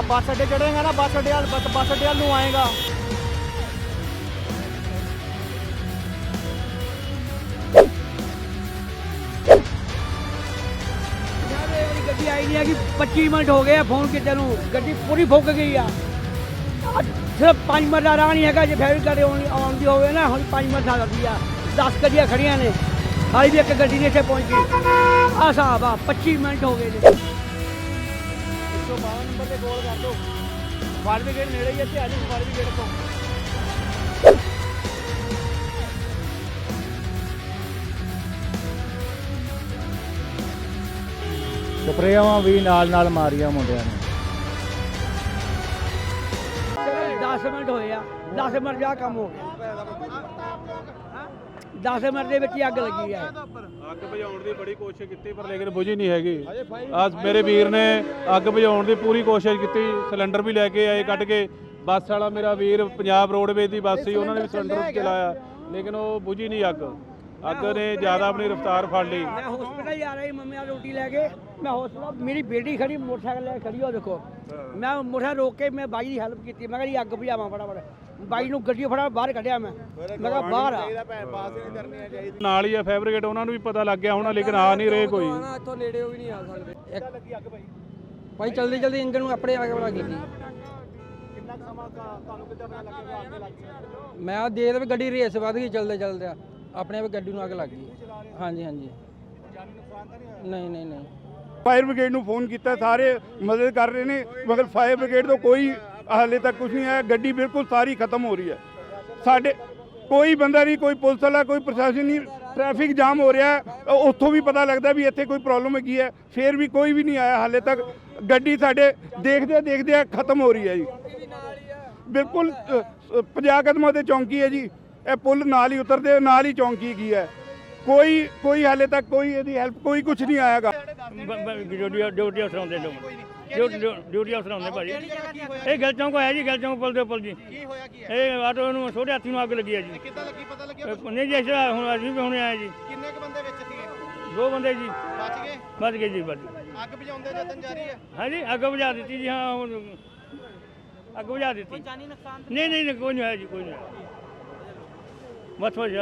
ਆ ਬੱਸ ਅੱਡੇ ਚੜੇਗਾ ਨਾ, ਬੱਸ ਅੱਡੇ ਵੱਲ ਬੱਸ ਅੱਡੇ ਵੱਲ ਨੂੰ ਆਏਗਾ। ਗੱਡੀ ਆਈ ਨਹੀਂ ਹੈਗੀ 25 ਮਿੰਟ ਹੋ ਗਏ ਆ ਫੋਨ ਕਿਤੇ ਨੂੰ। ਗੱਡੀ ਪੂਰੀ ਫੁੱਕ ਗਈ ਆ। ਸਿਰਫ 5 ਮਿੰਟ ਦਾ ਰਾਹ ਨਹੀਂ ਹੈਗਾ, ਜੇ ਫੇਰ ਗੱਡੀ ਆਉਣੀ ਆਉਂਦੀ ਹੋਵੇ ਨਾ, ਹੁਣ 5 ਮਿੰਟ ਲੱਗਦੀ ਆ। 10 ਗੱਡੀਆਂ ਖੜੀਆਂ ਨੇ। ਹਾਲੀ ਵੀ ਇੱਕ ਗੱਡੀ ਨਹੀਂ ਇੱਥੇ ਪਹੁੰਚੀ। ਆ ਸਾਹਿਬ ਆ 25 ਮਿੰਟ ਹੋ ਗਏ ਨੇ। 112 ਨੰਬਰ ਤੇ ਕਾਲ ਕਰ ਦਿਓ ਫਾਇਰ ਬ੍ਰਿਗੇਡ ਨੇੜੇ ਹੀ ਤੇ ਆ ਜੀ ਫਾਇਰ ਬ੍ਰਿਗੇਡ ਤੋਂ ਸਪਰੇਆਂ ਵੀ ਨਾਲ ਨਾਲ ਮਾਰੀਆਂ ਮੁੰਡਿਆਂ ਨੇ। ਸਿਰਫ 10 ਮਿੰਟ ਹੋਏ ਆ 10 ਮਿੰਟ ਜਾ ਕੰਮ ਹੋ ਗਿਆ। 10 ਮਿੰਟ ਦੇ ਵਿੱਚ ਹੀ ਅੱਗ ਲੱਗੀ ਆ ਅੱਗ ਬੁਝਾਉਣ ਦੀ ਬੜੀ ਕੋਸ਼ਿਸ਼ ਕੀਤੀ ਪਰ ਲੇਕਿਨ ਬੁਝੀ ਨਹੀਂ ਹੈਗੀ। ਅੱਜ ਮੇਰੇ ਵੀਰ ਨੇ ਅੱਗ ਬੁਝਾਉਣ ਦੀ ਪੂਰੀ ਕੋਸ਼ਿਸ਼ ਕੀਤੀ ਸਿਲੰਡਰ ਵੀ ਲੈ ਕੇ ਆਏ ਕੱਢ ਕੇ। ਬੱਸ ਵਾਲਾ ਮੇਰਾ ਵੀਰ ਪੰਜਾਬ ਰੋਡਵੇਜ਼ ਦੀ ਬੱਸ ਸੀ ਉਹਨਾਂ ਨੇ ਵੀ ਸਿਲੰਡਰ ਚਲਾਇਆ। ਲੇਕਿਨ ਉਹ ਬੁਝੀ ਨਹੀਂ ਅੱਗ। ਅੱਗ ਨੇ ਜ਼ਿਆਦਾ ਆਪਣੀ ਰਫ਼ਤਾਰ ਫੜ ਲਈ। ਮੈਂ ਹਸਪੀਟਲ ਜਾ ਰਹੀ ਮੰਮੀ ਆ ਰੋਟੀ ਲੈ ਕੇ। ਮੈਂ ਹਸਪੀਟਲ ਮੇਰੀ ਬੇਟੀ ਖੜੀ ਮੋਟਰਸਾਈਕਲ ਲੈ ਕੇ ਖੜੀ ਹੋ ਦੇਖੋ। ਮੈਂ ਮੋਟਰਸਾਈਕਲ ਰੋਕ ਕੇ ਮੈਂ ਬਾਈ ਦੀ ਹੈਲਪ ਕੀਤੀ। ਮੈਂ ਕਿਹਾ ਜੀ ਅੱਗ ਬੁਝਾਵਾਂ ਫਟਾਫਟ। ਬਾਈ ਨੂੰ ਗੱਡੀ ਫੜਾ ਬਾਹਰ ਕੱਢਿਆ ਮੈਂ। ਮੈਂ ਕਿਹਾ ਬਾਹਰ ਆ। ਨਾਲ ਹੀ ਆ ਫੈਬਰਿਕੇਟ ਉਹਨਾਂ ਨੂੰ ਵੀ ਪਤਾ ਲੱਗ ਗਿਆ ਹੋਣਾ ਲੇਕਿਨ ਆ ਨਹੀਂ ਰਹੇ ਕੋਈ। ਨਾ ਇੱਥੋਂ ਨੇੜੇ ਵੀ ਨਹੀਂ ਆ ਸਕਦੇ। ਇੱਕ ਭਾਈ ਜਲਦੀ ਜਲਦੀ ਇੰਜਨ ਨੂੰ ਆਪਣੇ ਅੱਗ ਲੱਗ। ਗਈ? ਮੈਂ ਆ ਦੇ ਵੀ ਗੱਡੀ ਰੇਸ ਵੱਧ ਗਈ ਚਲਦੇ ਚਲਦੇ ਆਪਣੇ ਆਪ ਗੱਡੀ ਨੂੰ ਅੱਗ ਲੱਗ ਗਈ। ਹਾਂਜੀ ਹਾਂਜੀ। ਨਹੀਂ ਨਹੀਂ ਨਹੀਂ ਫਾਇਰ ਬ੍ਰਿਗੇਡ ਨੂੰ ਫੋਨ ਕੀਤਾ ਸਾਰੇ ਮਦਦ ਕਰ ਰਹੇ ਨੇ ਮਗਰ ਫਾਇਰ ਬ੍ਰਿਗੇਡ ਤੋਂ ਕੋਈ ਹਾਲੇ ਤੱਕ ਕੁਝ ਨਹੀਂ ਆਇਆ, ਗੱਡੀ ਬਿਲਕੁਲ ਸਾਰੀ ਖਤਮ ਹੋ ਰਹੀ ਹੈ। ਸਾਡੇ ਕੋਈ ਬੰਦਾ ਨਹੀਂ, ਕੋਈ ਪੁਲਿਸ ਵਾਲਾ, ਕੋਈ ਪ੍ਰਸ਼ਾਸਨ ਨਹੀਂ, ਟ੍ਰੈਫਿਕ ਜਾਮ ਹੋ ਰਿਹਾ ਉੱਥੋਂ ਵੀ ਪਤਾ ਲੱਗਦਾ ਵੀ ਇੱਥੇ ਕੋਈ ਪ੍ਰੋਬਲਮ ਹੈਗੀ ਹੈ। ਫੇਰ ਵੀ ਕੋਈ ਵੀ ਨਹੀਂ ਆਇਆ ਹਾਲੇ ਤੱਕ। ਗੱਡੀ ਸਾਡੇ ਦੇਖਦੇ ਦੇਖਦੇ ਖਤਮ ਹੋ ਰਹੀ ਹੈ ਜੀ। ਬਿਲਕੁਲ 50 ਕਦਮਾਂ ਤੇ ਚੌਂਕੀ ਹੈ ਜੀ। ਇਹ ਪੁਲ ਨਾਲ ਹੀ ਉਤਰਦੇ, ਨਾਲ ਹੀ ਚੌਂਕੀ ਹੈਗੀ ਹੈ। ਕੋਈ ਕੋਈ ਹਾਲੇ ਤੱਕ ਕੋਈ ਇਹਦੀ ਹੈਲਪ ਕੋਈ ਕੁਝ ਨਹੀਂ ਆਇਆਗਾ। ਡਿਊਟੀ ਡਿਊਟੀ ਅਫਸਰ ਲੋਕ ਡਿਊਟੀ ਅਫਸਰ ਆਉਂਦੇ ਭਾਜੀ। ਇਹ ਗਿਲ ਚੌਂਕ ਆਇਆ ਜੀ ਗਿਲ ਚੌਂਕ ਪੁਲ ਦੇ ਉੱਪਰ ਜੀ। ਕੀ ਹੋਇਆ ਕੀ ਇਹ ਆਟੋ ਨੂੰ ਛੋਟੇ ਹਾਥੀ ਨੂੰ ਅੱਗ ਲੱਗੀ ਹੈ ਜੀ। ਕਿੱਦਾਂ ਲੱਗੀ ਪਤਾ ਲੱਗਿਆ ਨਹੀਂ ਜੀ ਤਰ੍ਹਾਂ ਹੁਣ ਅਸੀਂ ਵੀ ਹੁਣੇ ਆਏ ਜੀ। ਕਿੰਨੇ ਕ ਬੰਦੇ ਵਿੱਚ ਸੀਗੇ? ਦੋ ਬੰਦੇ ਜੀ। ਬਚ ਗਏ? ਬਚ ਗਏ ਜੀ ਬਚ ਗਏ। ਅੱਗ ਬੁਝਾਉਂਦੇ ਯਤਨ ਜਾਰੀ ਹੈ? ਹਾਂਜੀ ਅੱਗ ਬੁਝਾ ਦਿੱਤੀ ਜੀ ਹਾਂ ਹੁਣ ਅੱਗ ਬੁਝਾ ਦਿੱਤੀ। ਜਾਨੀ ਨੁਕਸਾਨ ਨਹੀਂ ਨਹੀਂ ਨਹੀਂ, ਕੋਈ ਨਹੀਂ ਹੋਇਆ ਜੀ ਕੋਈ ਨਹੀਂ ਹੋਇਆ। ਬਸ ਹੋ ਜਾ